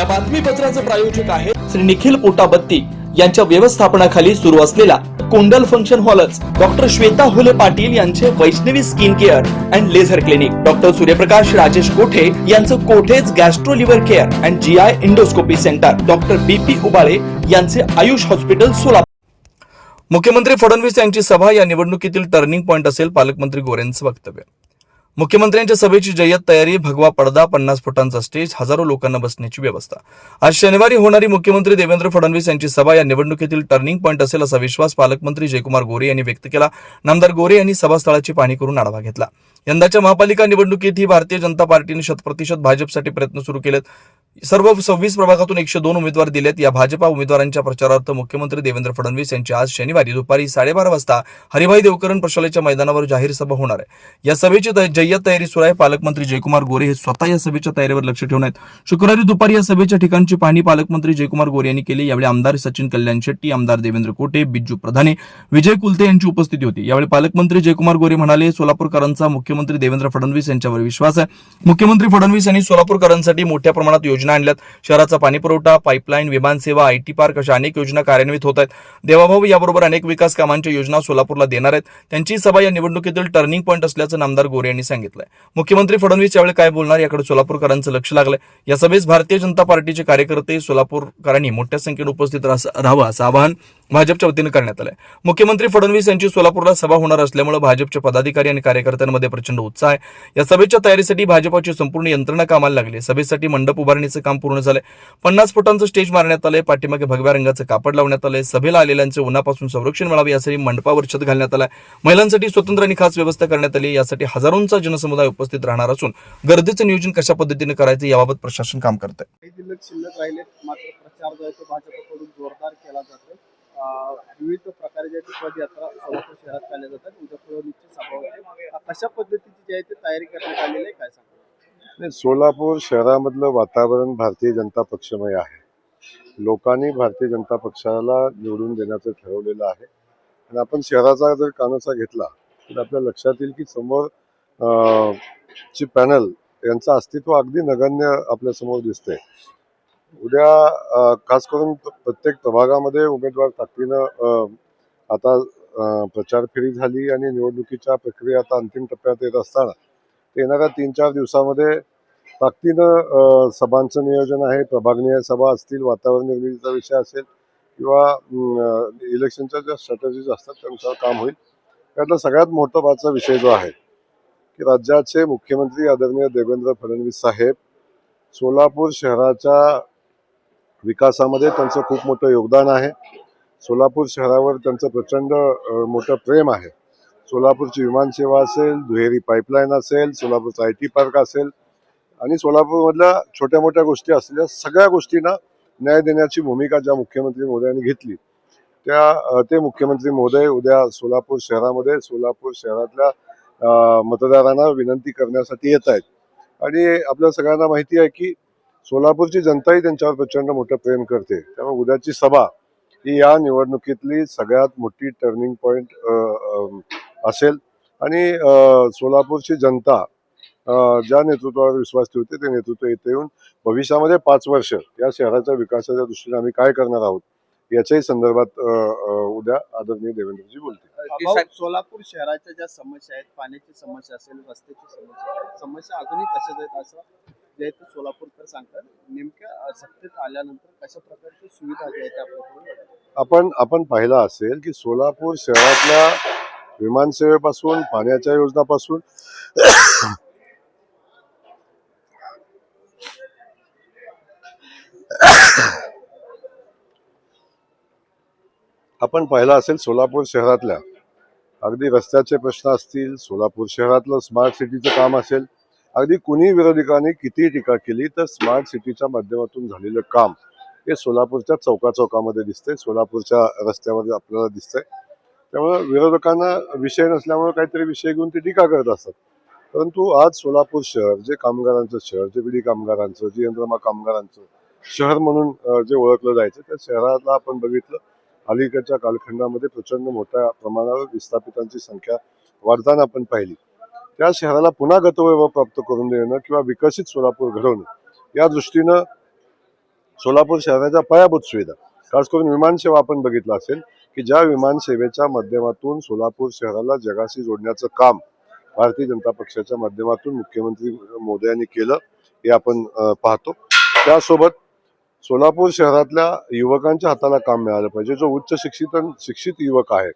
या बातमीपत्राचे प्रायोजक आहे श्री निखिल पोटाबत्ती यांच्या व्यवस्थापनाखाली सुरू असलेला कोंडल फंक्शन हॉलच डॉक्टर श्वेता हुले पाटील यांचे Vaishnavi skin care and laser clinic. Doctor Suryaprakash Rajesh Kothe यांचं कोठेज gastro liver care and G I endoscopy centre. Doctor B P Ubale यांचे आयुष हॉस्पिटल सोलापूर. मुख्यमंत्री फडणवीस यांची सभा या निवडणुकीतील टर्निंग पॉईंट असेल पालकमंत्री गोरेंचं वक्तव्य. मुख्यमंत्र्यांच्या सभेची जय्यत तयारी भगवा पडदा पन्नास फुटांचा स्टेज हजारो लोकांना बसण्याची व्यवस्था. आज शनिवारी होणारी मुख्यमंत्री देवेंद्र फडणवीस यांची सभा या निवडणुकीतील टर्निंग पॉईंट असेल असा विश्वास पालकमंत्री जयकुमार गोरे यांनी व्यक्त केला. नामदार गोरे यांनी सभास्थळाची पाहणी करून आढावा घेतला. यंदाच्या महापालिका निवडणुकीत ही भारतीय जनता पार्टीने शतप्रतिशत भाजपसाठी प्रयत्न सुरू केलेत. सर्व सव्वीस प्रभागातून एकशे दोन उमेदवार दिलेत. या भाजपा उमेदवारांच्या प्रचारार्थ मुख्यमंत्री देवेंद्र फडणवीस यांची आज शनिवारी दुपारी साडेबारा वाजता हरिभाई देवकरण प्रशालेच्या मैदानावर जाहीर सभा होणार आहे. या सभेची जय्यत तयारी सुरू आहे. पालकमंत्री जयकुमार गोरे हे स्वतः या सभेच्या तयारीवर लक्ष ठेवून आहेत. शुक्रवारी दुपारी या सभेच्या ठिकाणची पाहणी पालकमंत्री जयकुमार गोरे यांनी केली. यावेळी आमदार सचिन कल्याण शेट्टी आमदार देवेंद्र कोटे बिज्जू प्रधाने विजय कुलते यांची उपस्थिती होती. यावेळी पालकमंत्री जयकुमार गोरे म्हणाले सोलापूरकरांचा मुख्यमंत्री देवेंद्र फडणवीस यांच्यावर विश्वास आहे. मुख्यमंत्री फडणवीस यांनी सोलापूरकरांसाठी मोठ्या प्रमाणात योजना आणल्यात. शहराचा पाणीपुरवठा पाईपलाईन विमानसेवा आयटी पार्क अशा अनेक योजना कार्यान्वित होत आहेत. देवाभाऊ याबरोबर अनेक विकास कामांच्या योजना सोलापूरला देणार आहेत. त्यांची सभा या निवडणुकीतील टर्निंग पॉईंट असल्याचं नामदार गोरे यांनी सांगितलंय. मुख्यमंत्री फडणवीस यावेळी काय बोलणार याकडे सोलापूरकरांचं लक्ष लागलंय. या सभेस भारतीय जनता पार्टीचे कार्यकर्ते सोलापूरकरांनी मोठ्या संख्येने उपस्थित राहावं असं आवाहन भाजपच्या वतीनं करण्यात आलंय. मुख्यमंत्री फडणवीस यांची सोलापूरला सभा होणार असल्यामुळे भाजपचे पदाधिकारी आणि कार्यकर्त्यांमध्ये प्रचंड उत्साह आहे. या सभेच्या तयारीसाठी भाजपाची संपूर्ण यंत्रणा कामाला लागली सभेसाठी मंडप उभारणीचं काम पूर्ण झालंय. पन्नास फुटांचं स्टेज मारण्यात आलंय. पाठीमागे भगव्या रंगाचं कापड लावण्यात आलंय. सभेला आलेल्यांचे उन्हापासून संरक्षण मिळावे यासाठी मंडपावर छत घालण्यात आलाय. महिलांसाठी स्वतंत्र आणि खास व्यवस्था करण्यात आली यासाठी हजारोंचा जनसमुदाय उपस्थित राहणार असून गर्दीचं नियोजन कशा पद्धतीने करायचं याबाबत प्रशासन काम करत आहे विविध प्रकारे जे आहे पदयात्रा सोलापूर शहरात काढल्या जातात. उद्या निश्चित सभा होते कशा पद्धतीची जी आहे ती तयारी करण्यात आलेली आहे काय सांगतो सोलापूर शहरामधलं वातावरण भारतीय जनता पक्षमय आहे. लोकांनी भारतीय जनता पक्षाला निवडून देण्याचं ठरवलेलं आहे. आणि आपण शहराचा जर कानोसा घेतला तर आपल्या लक्षात येईल की समोर ची पॅनल यांचं अस्तित्व अगदी नगण्य आपल्यासमोर दिसतंय. उद्या खास करून प्रत्येक प्रभागामध्ये उमेदवार ताकदीनं आता प्रचार फेरी झाली आणि निवडणुकीच्या प्रक्रिया आता अंतिम टप्प्यात येत असताना ते येणाऱ्या तीन चार दिवसामध्ये ताकदीनं सभांचं नियोजन आहे. प्रभागनीय सभा असतील वातावरण निर्मितीचा विषय असेल किंवा इलेक्शनच्या ज्या स्ट्रॅटजीज असतात त्यानुसार काम होईल. त्यातला सगळ्यात महत्त्वाचा विषय जो आहे की राज्याचे मुख्यमंत्री आदरणीय देवेंद्र फडणवीस साहेब सोलापूर शहराच्या विकासामध्ये त्यांचं खूप मोठं योगदान आहे. सोलापूर शहरावर त्यांचं प्रचंड मोठं प्रेम आहे. सोलापूरची विमानसेवा असेल दुहेरी पाईपलाईन असेल सोलापूरचा आय टी पार्क असेल आणि सोलापूरमधल्या छोट्या मोठ्या गोष्टी असलेल्या सगळ्या गोष्टींना न्याय देण्याची भूमिका ज्या मुख्यमंत्री महोदयांनी घेतली त्या ते मुख्यमंत्री महोदय उद्या सोलापूर शहरामध्ये सोलापूर शहरातल्या मतदारांना विनंती करण्यासाठी येत आहेत. आणि आपल्या सगळ्यांना माहिती आहे की सोलापूरची जनताही त्यांच्यावर प्रचंड मोठं प्रेम करते. त्यामुळे उद्याची सभा ही या निवडणुकीतली सगळ्यात मोठी टर्निंग पॉईंट असेल. आणि सोलापूरची जनता ज्या नेतृत्वावर विश्वास ठेवते ते नेतृत्व इथे येऊन भविष्यामध्ये पाच वर्ष या शहराच्या विकासाच्या दृष्टीने आम्ही काय करणार आहोत याच्याही संदर्भात उद्या आदरणीय देवेंद्रजी बोलतील. भाऊ, सोलापूर शहराच्या ज्या समस्या आहेत पाण्याची समस्या असेल रस्त्याची समस्या समस्या अजूनही तशाच आहेत असं आपल्या आहे सोलापूरकर सांगतात नेमक्या सत्तेत आल्यानंतर कशा प्रकारची सुविधा ज्या आहेत आपल्याकडून आपण आपण पाहिलं असेल की सोलापूर शहरातल्या विमानसेवेपासून पाण्याच्या योजनापासून आपण पाहिलं असेल सोलापूर शहरातल्या. अगदी रस्त्याचे प्रश्न असतील सोलापूर शहरातलं स्मार्ट सिटीचं काम असेल अगदी कुणी विरोधकांनी किती टीका केली तर स्मार्ट सिटीच्या माध्यमातून झालेलं काम हे सोलापूरच्या चौका चौकामध्ये दिसतंय. सोलापूरच्या रस्त्यावर आपल्याला दिसतंय. त्यामुळे विरोधकांना विषय नसल्यामुळे काहीतरी विषय घेऊन ते टीका करत असतात. परंतु आज सोलापूर शहर जे कामगारांचं शहर जे बिडी कामगारांचं जे यंत्रमा कामगारांचं शहर म्हणून जे ओळखलं जायचं त्या शहराला आपण बघितलं अलीकडच्या कालखंडामध्ये प्रचंड मोठ्या प्रमाणावर विस्थापितांची संख्या वाढताना आपण पाहिली. त्या शहराला पुन्हा गतवैभव प्राप्त करून देणं किंवा विकसित सोलापूर घडवणं या दृष्टीनं सोलापूर शहराच्या पायाभूत सुविधा. खास करून विमानसेवा आपण बघितलं असेल की ज्या विमानसेवेच्या माध्यमातून सोलापूर शहराला जगाशी जोडण्याचं काम भारतीय जनता पक्षाच्या माध्यमातून मुख्यमंत्री मोदयांनी केलं हे आपण पाहतो. त्यासोबत सोलापूर शहरातल्या युवकांच्या हाताला काम मिळालं पाहिजे. जो उच्च शिक्षित शिक्षित युवक आहे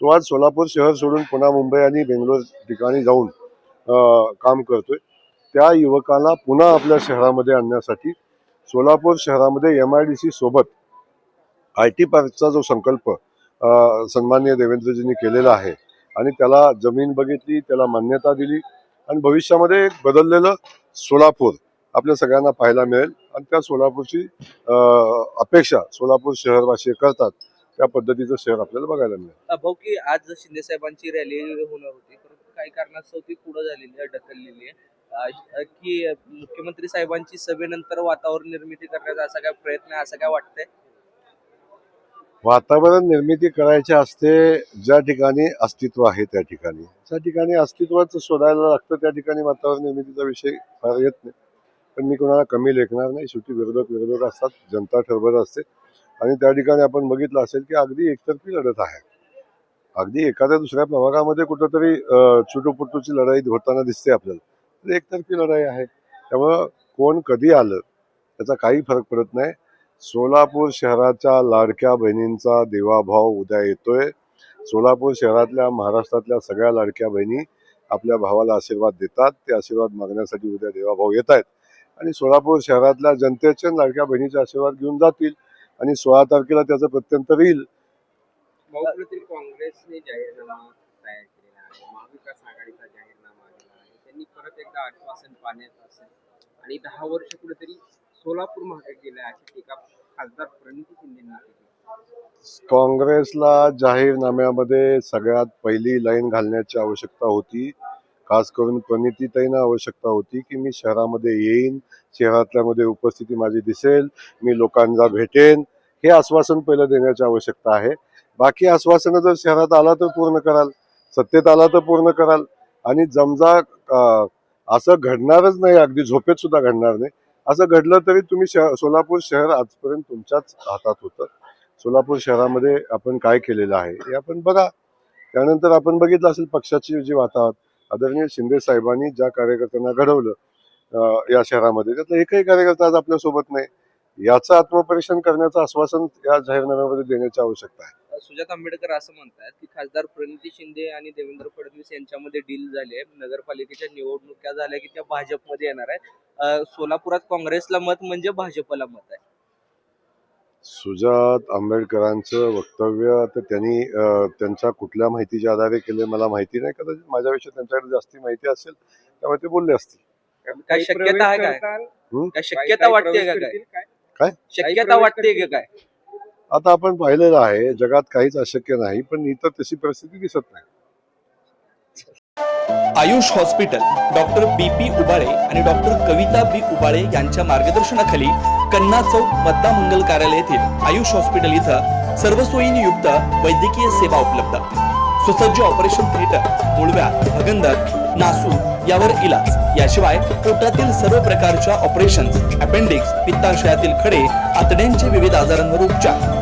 तो आज सोलापूर शहर सोडून पुन्हा मुंबई आणि बेंगलोर ठिकाणी जाऊन काम करतोय. त्या युवकाला पुन्हा आपल्या शहरामध्ये आणण्यासाठी सोलापूर शहरामध्ये एम आय डी सी सोबत आय टी पार्कचा जो संकल्प सन्माननीय देवेंद्रजींनी केलेला आहे आणि त्याला जमीन बघितली त्याला मान्यता दिली आणि भविष्यामध्ये एक बदललेलं सोलापूर आपल्या सगळ्यांना पाहायला मिळेल. आणि त्या सोलापूरची अपेक्षा सोलापूर शहरवासी करतात त्या पद्धतीचं शहर आपल्याला बघायला मिळेल. भाऊ की आज शिंदे साहेबांची रॅली होणार होती काही कारणास्तव ती पुढे झालेली आहे ढकललेली आहे. की मुख्यमंत्री साहेबांची सभेनंतर वातावरण निर्मिती करण्याचा असा काय प्रयत्न आहे असं काय वाटतंय? वातावरण निर्मिती करायची असते ज्या ठिकाणी अस्तित्व आहे त्या ठिकाणी. ज्या ठिकाणी अस्तित्वाचं शोधायला लागतं त्या ठिकाणी वातावरण निर्मितीचा विषय फार येत नाही. पण मी कोणाला कमी लेखणार नाही शेवटी विरोधक विरोधक असतात जनता ठरवत असते. आणि त्या ठिकाणी आपण बघितलं असेल की अगदी एकतर्फी लढत आहे. अगदी एखाद्या दुसऱ्या प्रभागामध्ये कुठंतरी अं, चुटूपुटूची लढाई होताना दिसते आपल्याला. तर एकतर्फी लढाई आहे. त्यामुळं कोण कधी आलं त्याचा काही फरक पडत नाही. सोलापूर शहराच्या लाडक्या बहिणींचा देवाभाव उद्या येतोय. सोलापूर शहरातल्या महाराष्ट्रातल्या सगळ्या लाडक्या बहिणी आपल्या भावाला आशीर्वाद देतात. ते आशीर्वाद मागण्यासाठी उद्या देवाभाव येत आहेत आणि सोलापूर शहरातल्या जनतेचे लाडक्या बहिणीचे आशीर्वाद घेऊन जातील. आणि सोळा तारखेला त्याचं प्रत्यंतर येईल. बहुप्रती काँग्रेसने जाहीरनामा तयार केलेला आहे. महाविकास आघाडीचा जाहीरनामा आलेला आहे. त्यांनी परत एकदा आश्वासन पाण्यात असेल. आणि दहा वर्ष कुठेतरी सोलापूर महाग गेलं अशी टीका खासदार प्रणिती शिंदेंनी केली. काँग्रेसला जाहीरनाम्यामध्ये सगळ्यात पहिली लाईन घालण्याची आवश्यकता होती. खास करून प्रणितीताईंना आवश्यकता होती की मी शहरामध्ये येईन शहरातल्यामध्ये उपस्थिती माझी दिसेल मी लोकांना भेटेन. हे आश्वासन पहिलं देण्याची आवश्यकता आहे. बाकी आश्वासनं जर शहरात आला तर पूर्ण कराल सत्तेत आला तर पूर्ण कराल. आणि जमजा असं घडणारच नाही अगदी झोपेत सुद्धा घडणार नाही. असं घडलं तरी तुम्ही शह सोलापूर शहर आजपर्यंत तुमच्याच हातात होतं. सोलापूर शहरामध्ये आपण काय केलेलं आहे हे आपण बघा. त्यानंतर आपण बघितलं असेल पक्षाची जी वातावरण आदरणीय शिंदे साहेबांनी ज्या कार्यकर्त्यांना घडवलं या शहरामध्ये. त्यातला एकही कार्यकर्ता आज आपल्यासोबत नाही. याचं आत्मपरीक्षण करण्याचं आश्वासन या जाहीरनाम्यामध्ये देण्याची आवश्यकता आहे. सुजात आंबेडकर असं म्हणतात की खासदार प्रणिती शिंदे आणि देवेंद्र फडणवीस यांच्यामध्ये डील झाली आहे. नगरपालिकेच्या निवडणुका झाल्या की त्या भाजपमध्ये येणार आहेत. सोलापुरात काँग्रेसला मत म्हणजे भाजपला मत आहे. सुजात आंबेडकरांचं वक्तव्य तर त्यांनी त्यांच्या कुठल्या माहितीच्या आधारे केले मला माहिती नाही. कदाचित माझ्याविषयी त्यांच्याकडे जास्ती माहिती असेल त्यामुळे ते बोलले असतील. काय शक्यता आहे काय? काय शक्यता वाटते का काय? काय? शक्यता वाटते का काय? आता आपण पाहिलेलं आहे जगात काहीच अशक्य नाही पण इतर तशी परिस्थिती दिसत नाही. Ayush hospital doctor B P Ubale आणि डॉक्टर कविता बी उबाळे यांच्या मार्गदर्शनाखाली कन्ना चौक मद्दा मंगल कार्यालय येथील आयुष हॉस्पिटल इथं सर्व सोयींनी युक्त वैद्यकीय सेवा उपलब्ध. सुसज्ज ऑपरेशन थिएटर मुळव्या भगंदर नासू यावर इलाज. याशिवाय पोटातील सर्व प्रकारच्या ऑपरेशन अपेंडिक्स पित्ताशयातील खडे आतड्यांचे विविध आजारांवर उपचार.